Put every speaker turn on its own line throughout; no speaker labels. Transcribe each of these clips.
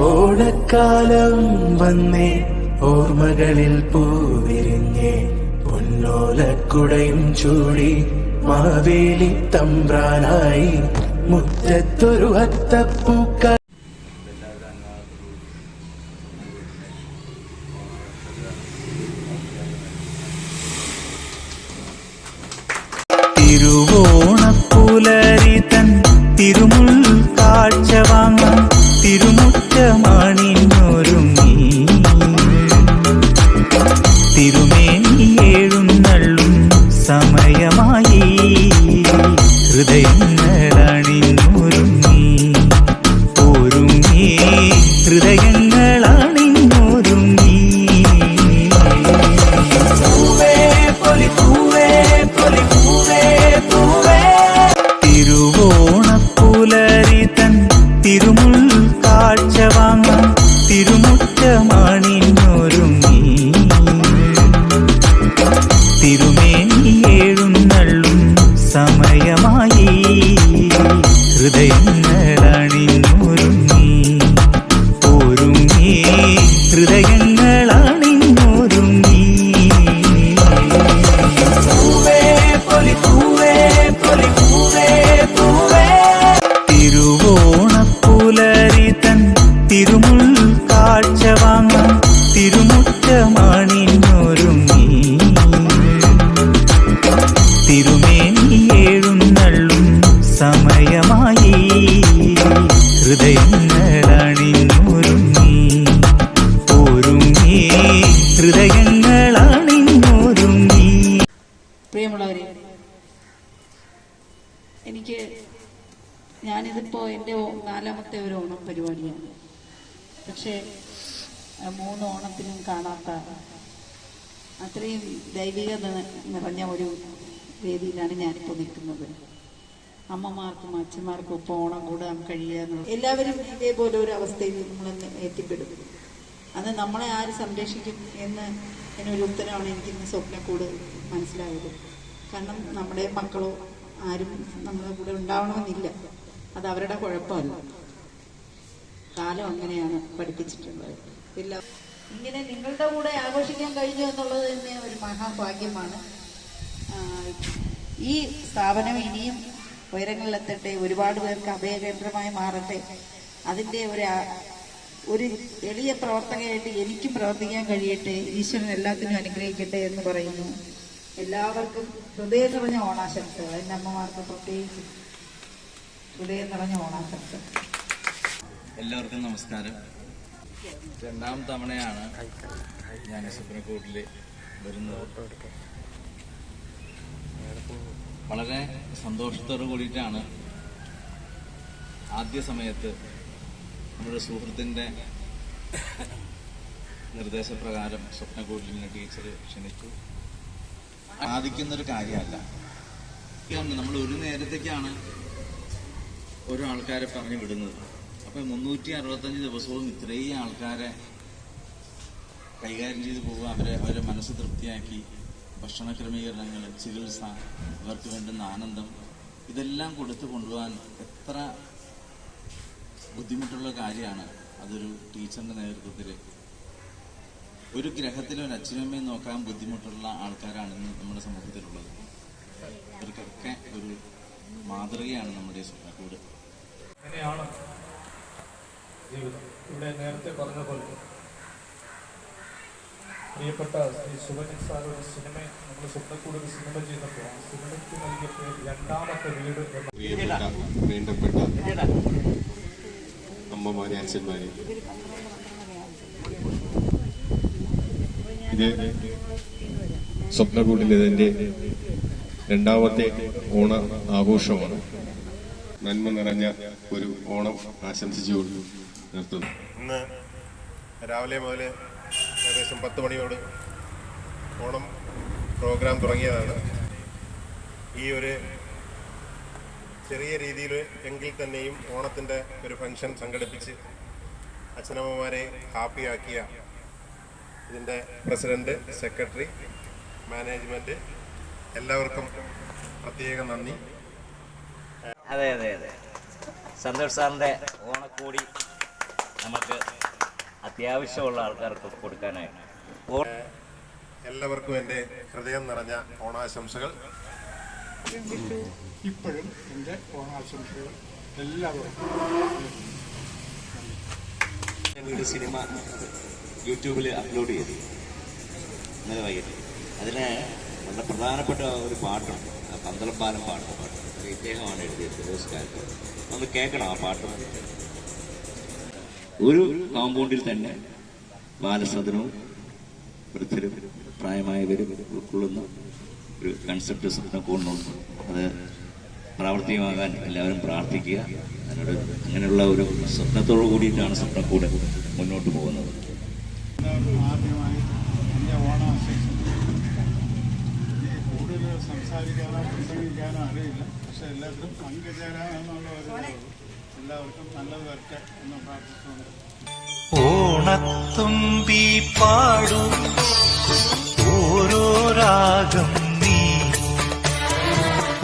ഓണക്കാലം വന്നേ ഓർമ്മകളിൽ പൂവിരിഞ്ഞേ. പൊന്നോലക്കുടയും ചൂടി മാവേലി തമ്പ്രാനായി. മുറ്റത്തൊരു അത്തപ്പൂക്ക
വേദിയിലാണ് ഞാനിപ്പോൾ നിൽക്കുന്നത്. അമ്മമാർക്കും അച്ഛന്മാർക്കും ഇപ്പൊ ഓണം കൂടാൻ കഴിയുക എല്ലാവരും ഇതേപോലെ ഒരു അവസ്ഥയിൽ നമ്മളെന്ന് എത്തിപ്പെടും അത് നമ്മളെ ആര് സംരക്ഷിക്കും എന്ന് എന്നൊരു ഉത്തരമാണ് എനിക്ക് ഇന്ന് സ്വപ്നക്കൂട് മനസ്സിലായത്. കാരണം നമ്മുടെ മക്കളോ ആരും നമ്മുടെ കൂടെ ഉണ്ടാവണമെന്നില്ല. അത് അവരുടെ കുഴപ്പമല്ല. കാലം അങ്ങനെയാണ് പഠിപ്പിച്ചിട്ടുള്ളത്. ഇല്ല ഇങ്ങനെ നിങ്ങളുടെ കൂടെ ആഘോഷിക്കാൻ കഴിഞ്ഞു എന്നുള്ളത് തന്നെ ഒരു മഹാഭാഗ്യമാണ്. ഈ സ്ഥാപനം ഇനിയും ഉയരങ്ങളിലെത്തട്ടെ ഒരുപാട് പേർക്ക് അഭയകേന്ദ്രമായി മാറട്ടെ. അതിന്റെ ഒരു ഒരു എളിയ പ്രവർത്തകയായിട്ട് എനിക്കും പ്രവർത്തിക്കാൻ കഴിയട്ടെ ഈശ്വരൻ എല്ലാത്തിനും അനുഗ്രഹിക്കട്ടെ എന്ന് പറയുന്നു. എല്ലാവർക്കും ഹൃദയം നിറഞ്ഞ ഓണാശംസകൾ. എന്റെ അമ്മമാർക്ക് പ്രത്യേകിച്ച് ഹൃദയം നിറഞ്ഞ ഓണാശംസകൾ.
എല്ലാവർക്കും നമസ്കാരം. രണ്ടാം തവണയാണ് ഞാൻ സുപ്രീംകോർട്ടിൽ വരുന്നത്. വളരെ സന്തോഷത്തോടു കൂടിയിട്ടാണ് ആദ്യ സമയത്ത് നമ്മുടെ സുഹൃത്തിന്റെ നിർദ്ദേശപ്രകാരം സ്വപ്നകൂട്ടിലിനെ ടീച്ചർ ക്ഷണിച്ചു. സാധിക്കുന്നൊരു കാര്യമല്ല. നമ്മൾ ഒരു നേരത്തേക്കാണ് ഓരോ ആൾക്കാരെ പറഞ്ഞു വിടുന്നത്. അപ്പൊ മുന്നൂറ്റി അറുപത്തഞ്ച് ദിവസവും ഇത്രയും ആൾക്കാരെ കൈകാര്യം ചെയ്തു പോകുക അവരെ അവരെ മനസ്സ് തൃപ്തിയാക്കി ഭക്ഷണ ക്രമീകരണങ്ങൾ ചികിത്സ അവർക്ക് വേണ്ടുന്ന ആനന്ദം ഇതെല്ലാം കൊടുത്തു കൊണ്ടുപോകാൻ എത്ര ബുദ്ധിമുട്ടുള്ള കാര്യമാണ് അതൊരു ടീച്ചറിന്റെ നേതൃത്വത്തിൽ ഒരു ഗ്രഹത്തിൽ ഒരു അച്ഛനമ്മയും നോക്കാൻ ബുദ്ധിമുട്ടുള്ള ആൾക്കാരാണ് ഇന്ന് നമ്മുടെ സമൂഹത്തിലുള്ളത്. ഇവർക്കൊക്കെ ഒരു മാതൃകയാണ് നമ്മുടെ സ്വപ്നക്കൂട്.
അങ്ങനെയാണ് ജീവിതം. ഇവിടെ നേരത്തെ പറഞ്ഞ പോലെ പ്രിയപ്പെട്ട ശ്രീ ശുഭജിത് സാർ ഒരു സിനിമ നമ്മൾ സ്വപ്നക്കൂട് ഒരു സിനിമ ചെയ്തപ്പോൾ ആ സിനിമയ്ക്ക് നൽകിയ പേര് രണ്ടാമത്തെ വീട്
വേണ്ടപ്പെട്ട അമ്മമാരെ അച്ഛന്മാരെ. ഇത് രണ്ടാമത്തെ ഓണ ആഘോഷമാണ്. നന്മ നിറഞ്ഞ ഒരു ഓണം ആശംസിച്ചുകൊണ്ട് നിർത്തുന്നു.
ഇന്ന് രാവിലെ മുതൽ ഏകദേശം പത്ത് മണിയോട് ഓണം പ്രോഗ്രാം തുടങ്ങിയതാണ്. ഈ ഒരു ചെറിയ രീതിയിൽ എങ്കിൽ തന്നെയും ഓണത്തിന്റെ ഒരു ഫംഗ്ഷൻ സംഘടിപ്പിച്ച് അച്ഛനമ്മമാരെ ഹാപ്പിയാക്കിയ ഇതിന്റെ പ്രസിഡന്റ് സെക്രട്ടറി മാനേജ്മെന്റ് എല്ലാവർക്കും പ്രത്യേകം നന്ദി.
അതെ അതെ അതെ. സന്തോഷ് സാറിന്റെ ഓണക്കോടി
നമുക്ക് അത്യാവശ്യമുള്ള ആൾക്കാർക്ക് കൊടുക്കാനായിട്ട്. ഓ-
എല്ലാവർക്കും എന്റെ ഹൃദയം നിറഞ്ഞ ഓണാശംസകൾ.
ഇപ്പോഴും എന്റെ ഓണാശംസകൾ എല്ലാവർക്കും.
വീട് സിനിമ യൂട്യൂബിൽ അപ്ലോഡ് ചെയ്തു. ഇന്നലെ വൈകിട്ട്. അതിന് വളരെ പ്രധാനപ്പെട്ട ഒരു പാട്ടുണ്ട് പന്തളപ്പാലം പാട്ട് പാട്ട്. ഇദ്ദേഹമാണ് എഴുതിയത്. ഫിറോസ് കാലത്ത് ഒന്ന് കേൾക്കണം ആ പാട്ട്. ഒരു കോമ്പൗണ്ടിൽ തന്നെ ബാലസദനവും വൃദ്ധരും പ്രായമായവരും ഉൾക്കൊള്ളുന്ന ഒരു കൺസെപ്റ്റ് സ്വപ്നക്കൂടുന്നുണ്ട് അത് പ്രാവർത്തികമാകാൻ എല്ലാവരും പ്രാർത്ഥിക്കുക. അതിനോട് അങ്ങനെയുള്ള ഒരു സ്വപ്നത്തോടു കൂടിയിട്ടാണ് സ്വപ്നക്കൂട് മുന്നോട്ട് പോകുന്നത്.
സംസാരിക്കാനോ പ്രസംഗിക്കാനോ അറിയില്ല. പക്ഷെ എല്ലാത്തിലും പങ്കുചേരാമെന്നുള്ള ഒരു.
ഓണത്തുമ്പി പാടു ഓരോ രാഗം നീ.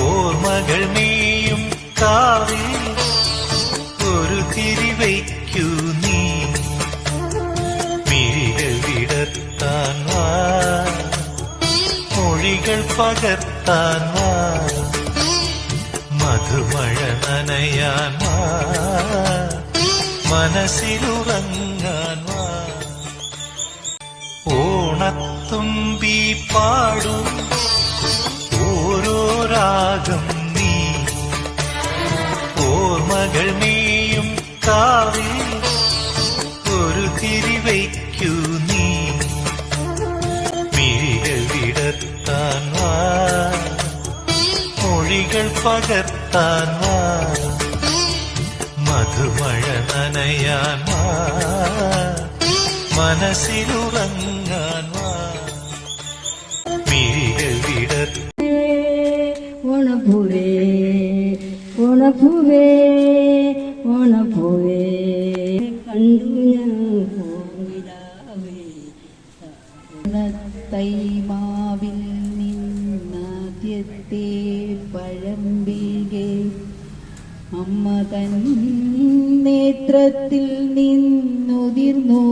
ഓർമ്മകൾ നീയും കാവിൽ ഒരു തിരിവയ്ക്കൂ നീ. മിഴികൾ വിടത്താൻ മൊഴികൾ പകർത്താൻ വാ. മധുമഴ നനയാൻ വാ. മനസ്സിലുറങ്ങാൻ വാ. ഓണത്തുമ്പി പാടൂ. ഓരോ രാഗം നീ. ഓർമ്മകൾ നീയും കാവിൽ ഒരു തിരിവയ്ക്കൂ മൊഴികൾ പകർത്താൻ വാ മധുമഴ നനയാൻ വാ മനസ്സിലുറങ്ങാൻ വാ മിഴികൾ വിടർ
അമ്മ തൻ നേത്രത്തിൽ നിന്നുതിർന്നു.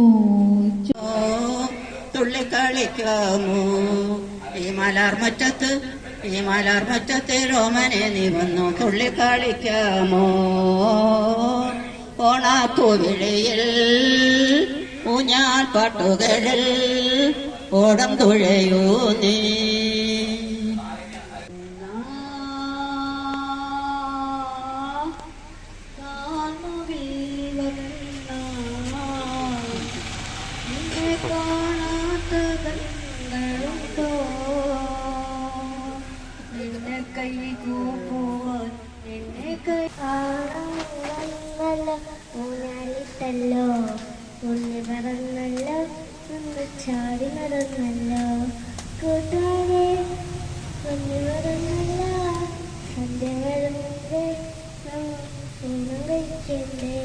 തുള്ളിക്കളിക്കാമോ? ഈ മലാർമറ്റത്ത് ഈ മലാർമറ്റത്തെ രോമനെ നീ വന്നു തുള്ളിക്കളിക്കാമോ? ഓണാത്തുവിളിയിൽ ഊഞ്ഞാൽ പാട്ടുകളിൽ ഓടം തുഴയൂ നീ?
ചാടി നടന്നല്ലോ കൂട്ടാരെ വന്നു നടന്നല്ല സന്ധ്യ വരുന്നത് ഊണം കഴിക്കണ്ടേ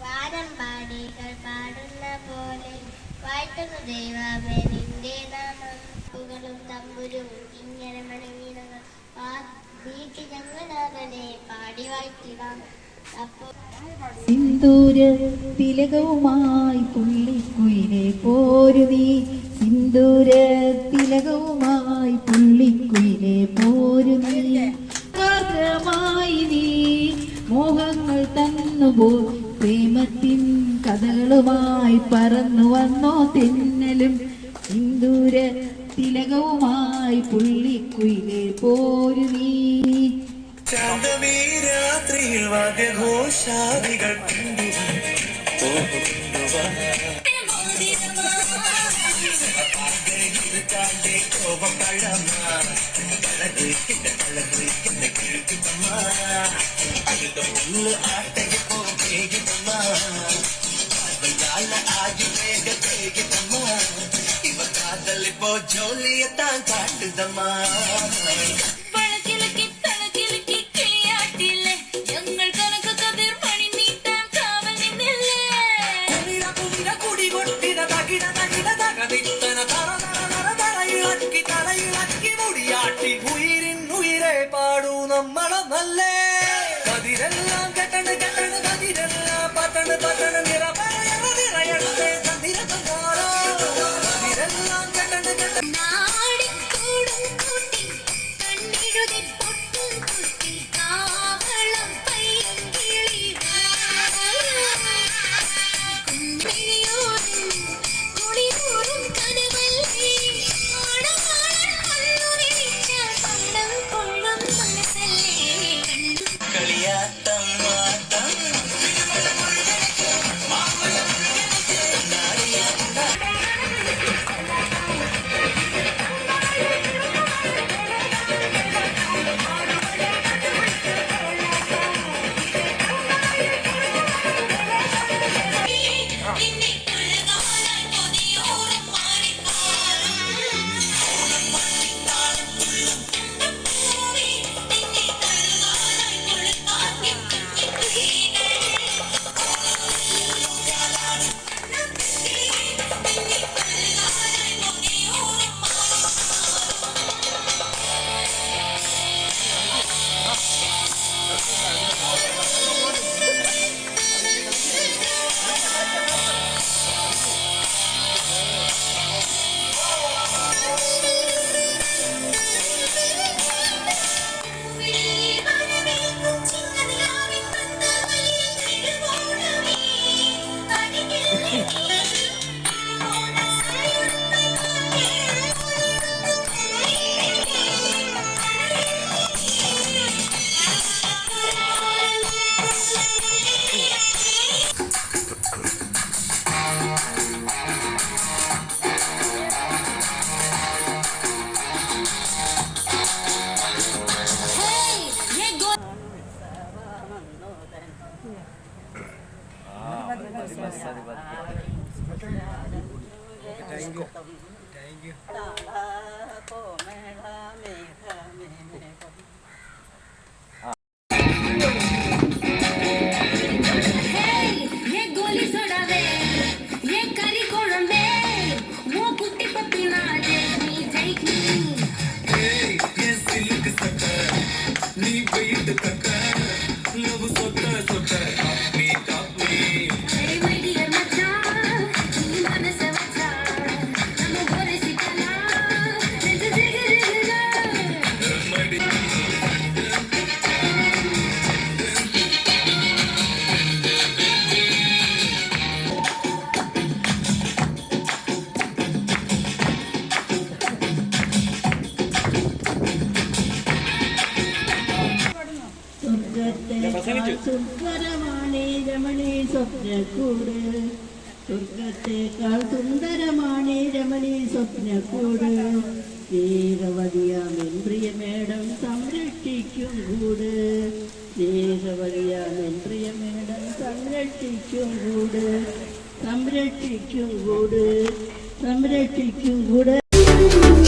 വാരമ്പാടികൾ പാടുന്ന പോലെ വാഴ്ത്തുന്ന ദൈവമേ നിന്റെ നാമം തമ്പുരും ഇങ്ങനെ ആ വീട്ടിൽ ഞങ്ങളാകനെ പാടി വാഴ്ത്തിടാം
സിന്ദൂര തിലകവുമായി പുള്ളിക്കുയിലെ പോരു നീ സിന്ദൂര തിലകവുമായി പുള്ളിക്കുയിലെ പോരു നീ നീ മോഹങ്ങൾ തന്നുപോ പ്രേമത്തിൻ കഥകളുമായി പറന്നു വന്നോ തിന്നലും. സിന്ദൂര തിലകവുമായി പുള്ളിക്കുയിലെ പോരു നീ
ശാന്തമീ രാത്രിയിൽ വാദ്യഘോഷാദികൾ ഇപ്പൊ ജോലിയെത്താൻ കാട്ടുതമ്മാ
സ്വപ്നക്കൂട് സ്വർഗത്തേക്കാൾ സുന്ദരമാണ് രമണി സ്വപ്നക്കൂട് ദേഹവതിയാമെൻ പ്രിയമേടം സംരക്ഷിക്കും കൂട്. ദേഹവതിയാമെൻ പ്രിയമേടം സംരക്ഷിക്കും കൂട്. സംരക്ഷിക്കും കൂട്. സംരക്ഷിക്കും കൂട്.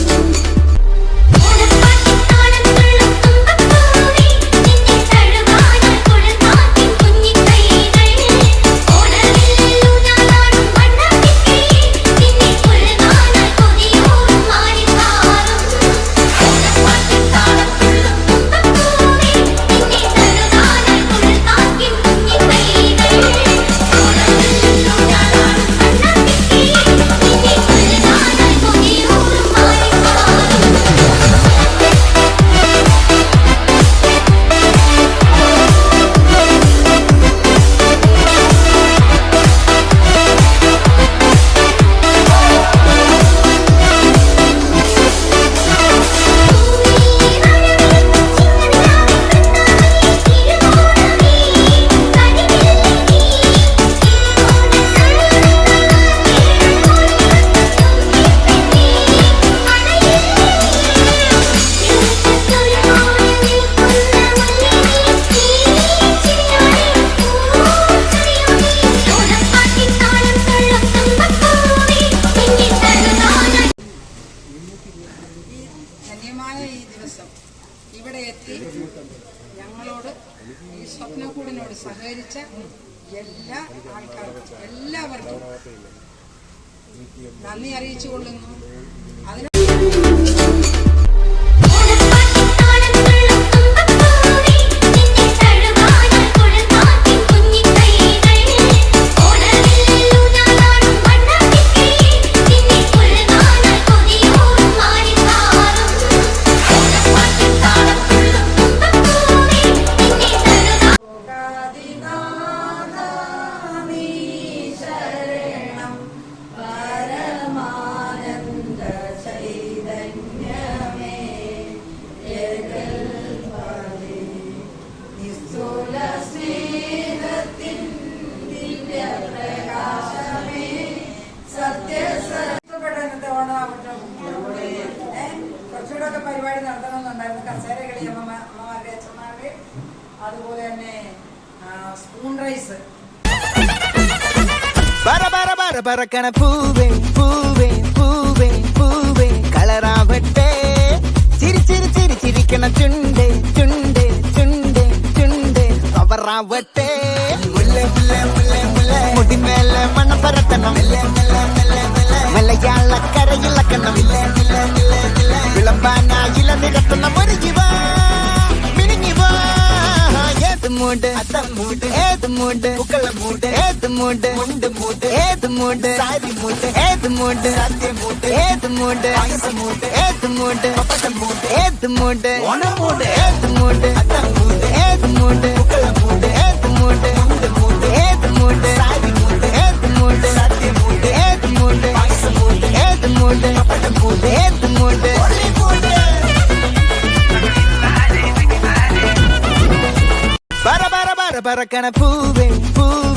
கலக்கன பூவே பூவே பூவே பூவே கலராவட்டே. சிரி சிரி சிரி சிரிக்கன சுண்டே சுண்டே சுண்டே சுண்டே பவராவட்டே முல்லை முல்லை முல்லை முல்லை. முடி மேல மன பரத்தனம் மெல்ல கரையில் கண்ணம் விளம்பான இளநிறத்தனம் ஒரு ஜீவன் ஏத்து மூண்டு அத்தல் மூண்டு ஏத்து மூண்டு புக்கல மூண்டு ஏத்து மூண்டு முண்டு மூண்டு ஏத்து மூண்டு சாதி மூண்டு ஏத்து மூண்டு சத்திய மூண்டு ஏத்து மூண்டு அயசு மூண்டு ஏத்து மூண்டு பப்பட்ட மூண்டு ஏத்து மூண்டு ஒன மூண்டு ஏத்து மூண்டு அத்தல் மூண்டு ஏத்து மூண்டு ബറക്കണ പൂവേ പൂവേ.